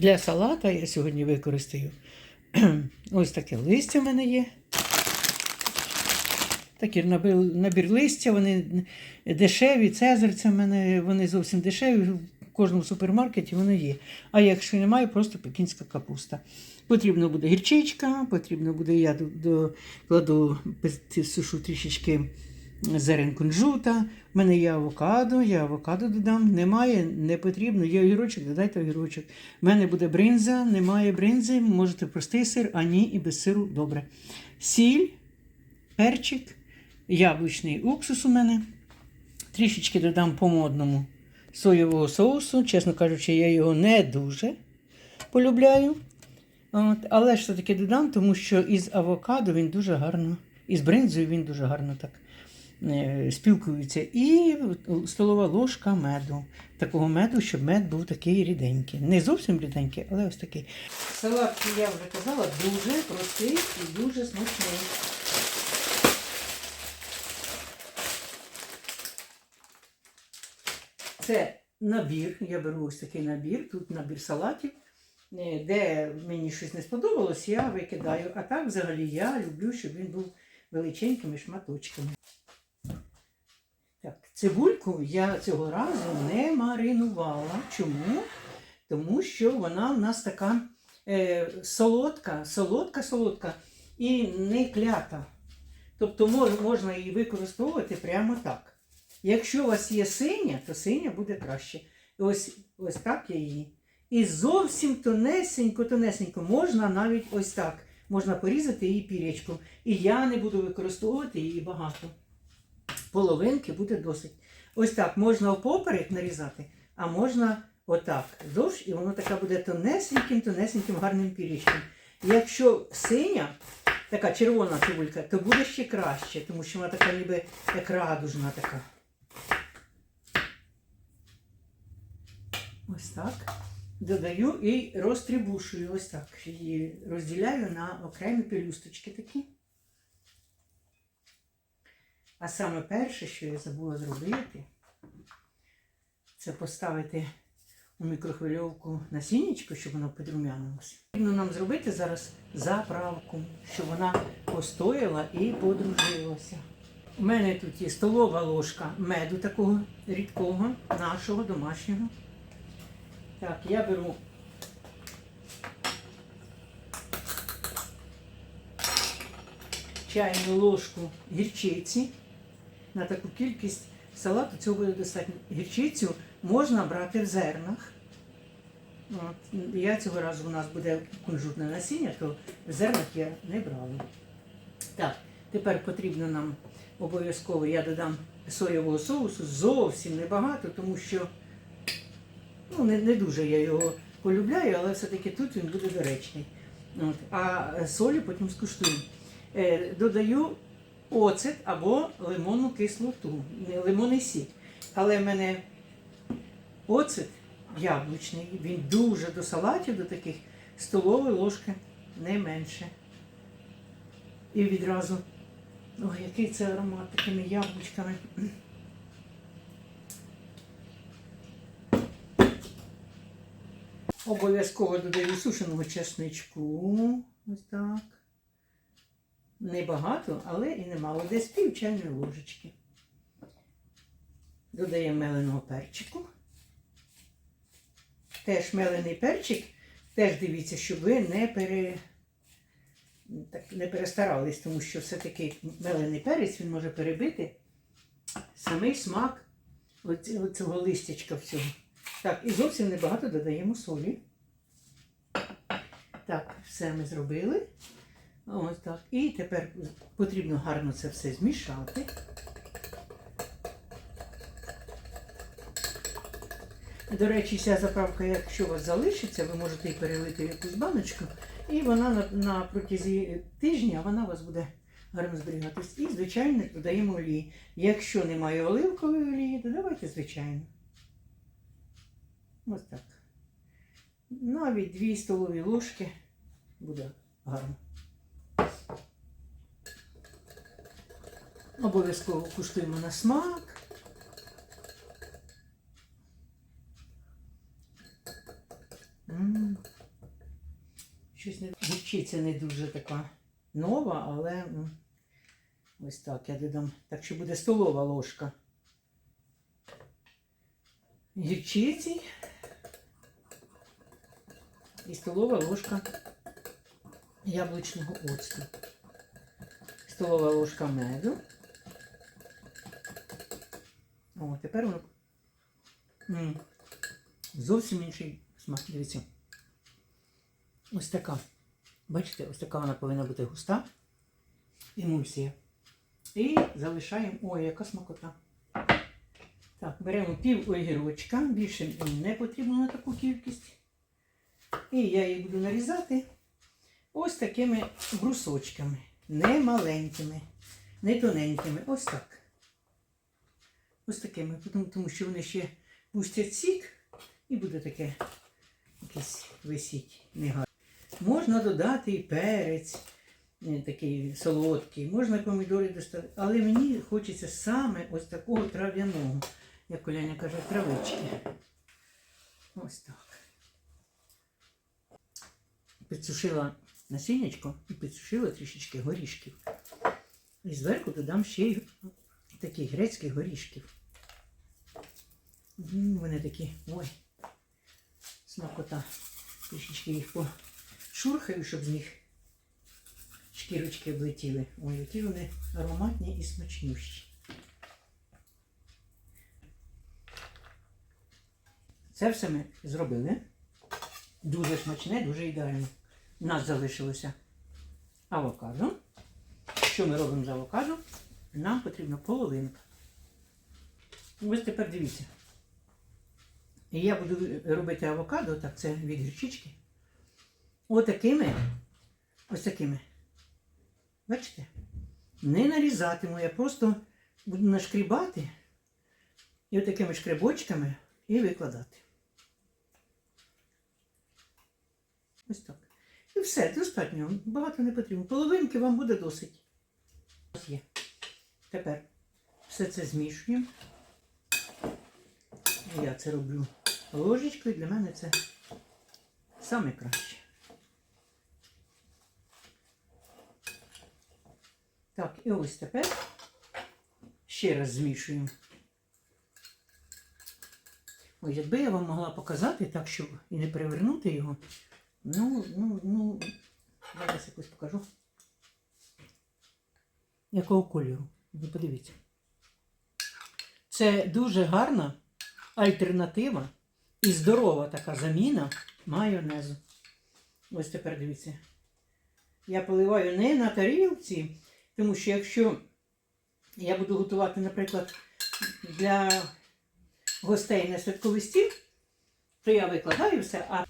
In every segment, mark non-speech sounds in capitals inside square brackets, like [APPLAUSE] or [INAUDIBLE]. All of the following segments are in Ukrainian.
Для салата я сьогодні використаю [CLEARS THROAT] ось таке листя в мене є. Такий набір, набір листя, вони дешеві, цезарь це в мене, вони зовсім дешеві. В кожному супермаркеті вони є. А якщо немає, просто пекінська капуста. Потрібно буде гірчичка, потрібно буде, я до, до, кладу сушу трішечки зерен кунжута. У мене є авокадо, я авокадо додам. Немає, не потрібно. Є огірочок, додайте огірочок. У мене буде бринза, немає бринзи, можете простий сир, а ні, і без сиру добре. Сіль, перчик, яблучний уксус у мене. Трішечки додам по модному соєвого соусу. Чесно кажучи, я його не дуже полюбляю. От, але ж все-таки додам, тому що із авокадо він дуже гарно, і з бринзою він дуже гарно так е, спілкується. І столова ложка меду. Такого меду, щоб мед був такий ріденький. Не зовсім ріденький, але ось такий. Салат, я вже казала, дуже простий і дуже смачний. Це набір. Я беру ось такий набір. Тут набір салатів. Е, Де мені щось не сподобалось, я викидаю. А так взагалі я люблю, щоб він був величенькими шматочками. Цибульку я цього разу не маринувала. Чому? Тому що вона в нас така е, солодка, солодка, солодка і не клята. Тобто можна її використовувати прямо так. Якщо у вас є синя, то синя буде краще. Ось, ось так я її. І зовсім тонесенько, тонесенько можна навіть ось так. Можна порізати її пірячку. І я не буду використовувати її багато. Половинки буде досить. Ось так можна впоперек нарізати, а можна отак вздовж, і воно така буде тонесеньким, тонесеньким, гарним пірічком. Якщо синя, така червона цибулька, то буде ще краще, тому що вона така ніби як радужна така. Ось так. Додаю і розтрібушую. Ось так. Її розділяю на окремі пелюсточки такі. А саме перше, що я забула зробити, це поставити у мікрохвильовку насіннячко, щоб воно підрумянилося. Потрібно нам зробити зараз заправку, щоб вона постояла і подружилася. У мене тут є столова ложка меду такого рідкого, нашого домашнього. Так, я беру чайну ложку гірчиці. На таку кількість салату цього буде достатньо. Гірчицю можна брати в зернах. От. Я цього разу у нас буде кунжутне насіння, то в зернах я не брала. Так, тепер потрібно нам обов'язково, я додам соєвого соусу зовсім небагато, тому що ну, не, не дуже я його полюбляю, але все-таки тут він буде доречний. От. А солі потім скуштую. Е, додаю оцет або лимонну кислоту, лимонний сік. Але в мене оцет яблучний, він дуже до салатів, до таких столової ложки не менше. І відразу, ой, який це аромат такими яблучками. Обов'язково додаю сушеного чесничку. Ось так. Небагато, але і немало. Десь пів чайної ложечки. Додаємо меленого перчику. Теж мелений перчик. Теж дивіться, щоб ви не пере... так, не перестарались, тому що все-таки мелений перець він може перебити самий смак оцього листячка всього. Так, і зовсім небагато додаємо солі. Так, все ми зробили. Ось так. І тепер потрібно гарно це все змішати. До речі, ця заправка, якщо у вас залишиться, ви можете її перелити в якусь баночку, і вона на, на протязі тижня вона у вас буде гарно зберігатись. І, звичайно, додаємо олії. Якщо немає оливкової олії, додавайте звичайно. Ось так. Навіть 2 столові ложки буде гарно. Обов'язково куштуємо на смак. Щось не гірчиця не дуже така нова, але ось так я додам. Так що буде столова ложка. Гірчиці і столова ложка яблучного оцту. Столова ложка меду. О, тепер воно зовсім інший смак. Дивіться. Ось така. Бачите, ось така вона повинна бути густа. Емульсія. І залишаємо. Ой, яка смакота. Так, беремо пів огірочка. Більше не потрібно на таку кількість. І я її буду нарізати ось такими брусочками. Не маленькими, не тоненькими. Ось так. Ось такими. Тому, що вони ще пустять сік і буде таке якесь висіть негарне. Можна додати і перець, е, такий солодкий, можна помідори достати, але мені хочеться саме ось такого трав'яного, як Коляня каже, травички. Ось так. Підсушила насіннячко і підсушила трішечки горішків. І зверху додам ще й таких грецьких горішків. Вони такі, ой, смакота. Трішечки їх пошурхаю, щоб з них шкірочки облетіли. Ой, які вони ароматні і смачнющі. Це все ми зробили. Дуже смачне, дуже ідеально. У нас залишилося авокадо. Що ми робимо з авокадо? Нам потрібна половинка. Ось тепер дивіться. І я буду робити авокадо, так це від гірчички. Отакими, ось такими. Бачите? Не нарізатиму, я просто буду нашкрібати і отакими шкребочками і викладати. Ось так. І все, достатньо. Багато не потрібно. Половинки вам буде досить. Тепер все це змішуємо. Я це роблю ложечкою, для мене це саме краще. Так, і ось тепер ще раз змішуємо. Ой, якби я вам могла показати так, щоб і не перевернути його. Ну, ну, ну, зараз якось покажу. Якого кольору? Ви подивіться. Це дуже гарна альтернатива і здорова така заміна майонезу. Ось тепер дивіться. Я поливаю не на тарілці, тому що якщо я буду готувати, наприклад, для гостей на святковий стіл, то я викладаю все, а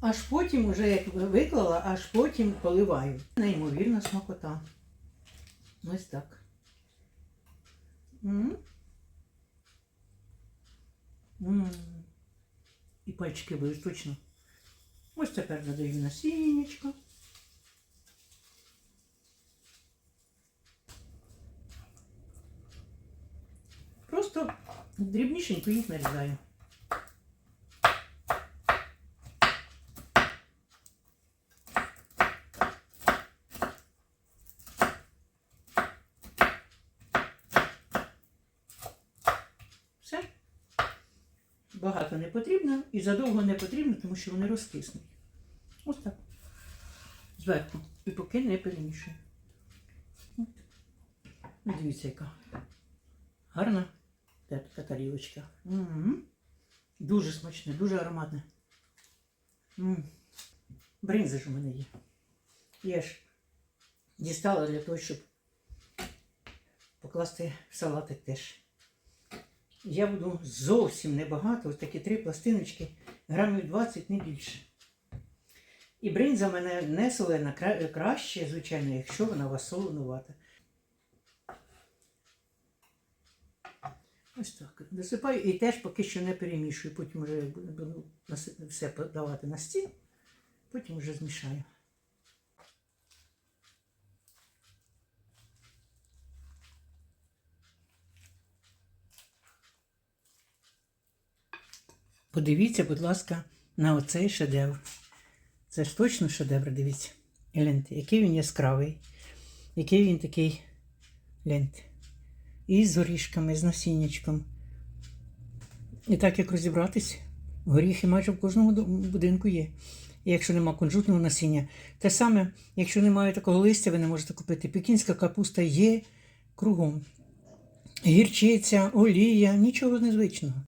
аж потім, уже як виклала, аж потім поливаю. Неймовірна смакота. Ось так. М. М. І пальчики будуть точно. Ось тепер додаю насіннячко. Просто дрібнішенько їх нарізаю. Все. Багато не потрібно і задовго не потрібно, тому що вони розкиснуть. Ось так. Зверху. І поки не перемішую. Ну, Дивіться, яка гарна така тарілочка. М-м. Дуже смачне, дуже ароматне. М. Бринза ж у мене є. Я ж дістала для того, щоб покласти в салатик теж. Я буду зовсім небагато, ось такі три пластиночки, грамів 20, не більше. І бринза мене не солена, краще, звичайно, якщо вона у вас солонувата. Ось так. Досипаю і теж поки що не перемішую. Потім вже буду все подавати на стіл, потім вже змішаю. Подивіться, будь ласка, на оцей шедевр. Це ж точно шедевр, дивіться. Гляньте, який він яскравий, який він такий гляньте. І з горішками, з насіннячком. І так як розібратись, горіхи майже в кожному будинку є. І якщо нема кунжутного насіння, те саме, якщо немає такого листя, ви не можете купити. Пекінська капуста є кругом. Гірчиця, олія, нічого незвичного.